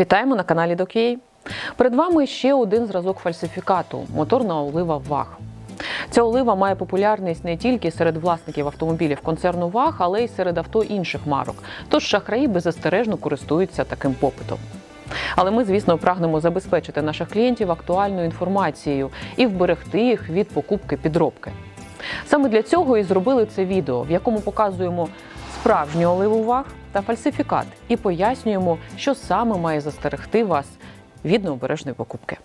Вітаємо на каналі Докей. Перед вами ще один зразок фальсифікату моторна олива ВАГ. Ця олива має популярність не тільки серед власників автомобілів концерну ВАГ, але й серед авто інших марок. Тож шахраї беззастережно користуються таким попитом. Але ми, звісно, прагнемо забезпечити наших клієнтів актуальною інформацією і вберегти їх від покупки підробки. Саме для цього і зробили це відео, в якому показуємо справжню оливу ваг та фальсифікат, і пояснюємо, що саме має застерегти вас від необережної покупки.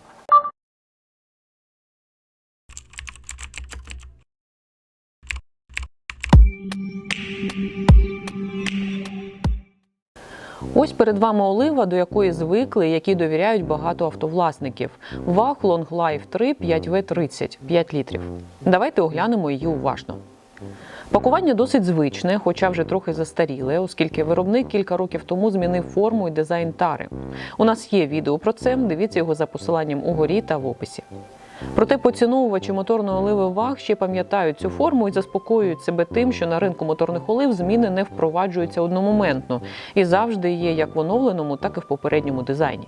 Ось перед вами олива, до якої звикли, які довіряють багато автовласників. VAG Long Life 3 5V30 5 літрів. Давайте оглянемо її уважно. Пакування досить звичне, хоча вже трохи застаріле, оскільки виробник кілька років тому змінив форму і дизайн тари. У нас є відео про це. Дивіться його за посиланням угорі та в описі. Проте поціновувачі моторної оливи ВАГ ще пам'ятають цю форму і заспокоюють себе тим, що на ринку моторних олив зміни не впроваджуються одномоментно і завжди є як в оновленому, так і в попередньому дизайні.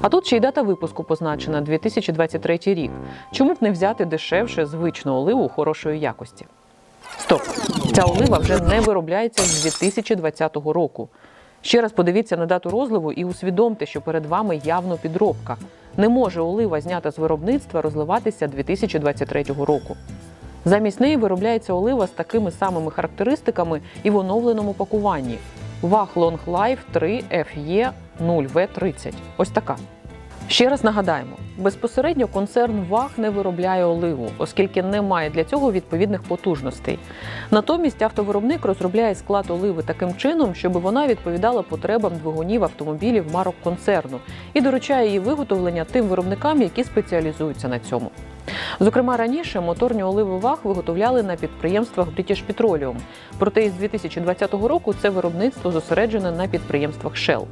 А тут ще й дата випуску позначена 2023 рік. Чому б не взяти дешевше звичну оливу хорошої якості? Стоп! Ця олива вже не виробляється з 2020 року. Ще раз подивіться на дату розливу і усвідомте, що перед вами явно підробка. Не може олива, знята з виробництва, розливатися 2023 року. Замість неї виробляється олива з такими самими характеристиками і в оновленому пакуванні. VAG Long Life 3 FE 0V30. Ось така. Ще раз нагадаємо: безпосередньо концерн ВАГ не виробляє оливу, оскільки не має для цього відповідних потужностей. Натомість автовиробник розробляє склад оливи таким чином, щоб вона відповідала потребам двигунів автомобілів марок концерну і доручає її виготовлення тим виробникам, які спеціалізуються на цьому. Зокрема, раніше моторні оливи ВАГ виготовляли на підприємствах British Petroleum, проте із 2020 року це виробництво зосереджене на підприємствах Shell.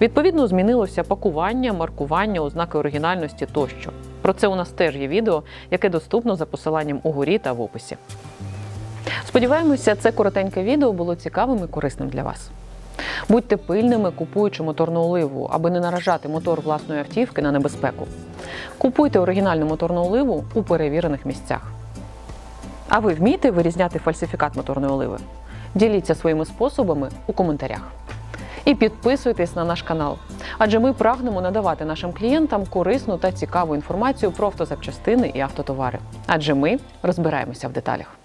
Відповідно, змінилося пакування, маркування, ознаки оригінальності тощо. Про це у нас теж є відео, яке доступно за посиланням угорі та в описі. Сподіваємося, це коротеньке відео було цікавим і корисним для вас. Будьте пильними, купуючи моторну оливу, аби не наражати мотор власної автівки на небезпеку. Купуйте оригінальну моторну оливу у перевірених місцях. А ви вмієте вирізняти фальсифікат моторної оливи? Діліться своїми способами у коментарях. І підписуйтесь на наш канал, адже ми прагнемо надавати нашим клієнтам корисну та цікаву інформацію про автозапчастини і автотовари. Адже ми розбираємося в деталях.